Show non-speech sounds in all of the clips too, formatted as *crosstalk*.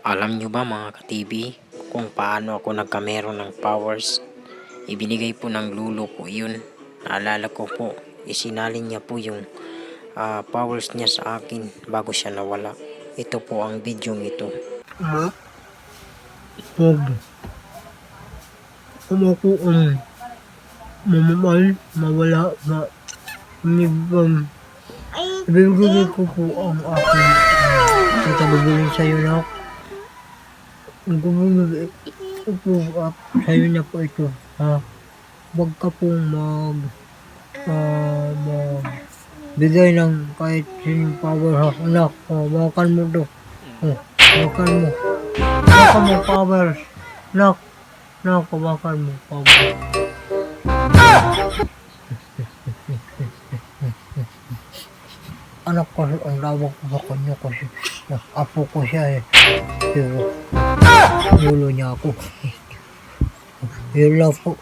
Alam nyo ba mga ka-TV kung paano ako nagkameron ng powers? Ibinigay po ng lulo ko yun. Naalala ko po, isinalin niya po yung ah, powers niya sa akin bago siya nawala. Ito po ang video ito. Ma? Pag kung ako ang mamamahal, mawala na nibang ibibigay ko po ang aking uh, itababilin sa'yo na ang ko po uh, sa'yo na po ito ha? Huwag ka pong mag uh, mag bigay ng kahit sinong power ha? Anak uh, makan mo to oh, makan mo. Makan mo powers nak nak makan mo powers anak ko ang lawak ko sa kanya kasi ah, apo ko siya eh pero nulo niya ako *laughs* yun lang po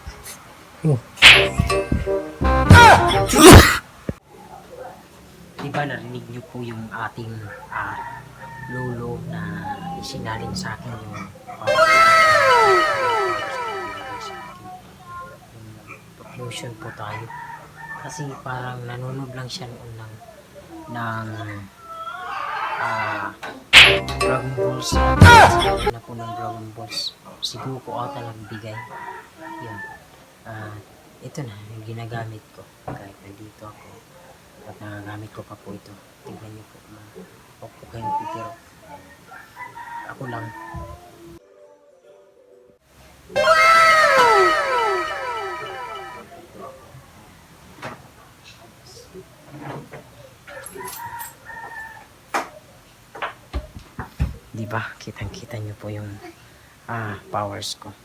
oh. Di ba narinig niyo po yung ating ah, lolo na isinalin sa akin yung Conclusion po tayo. Kasi parang nanonood lang siya noon ng ng ah Dragon Balls. Na po ng Dragon Balls. Siguro ko ata nagbigay. Yun. Ah, ito na, yung ginagamit ko. Kahit nandito ako. At nagagamit ko pa po ito. Tingnan niyo po. kayong pipiro. Ako lang. Di ba? Kitang-kita niyo po yung ah, powers ko.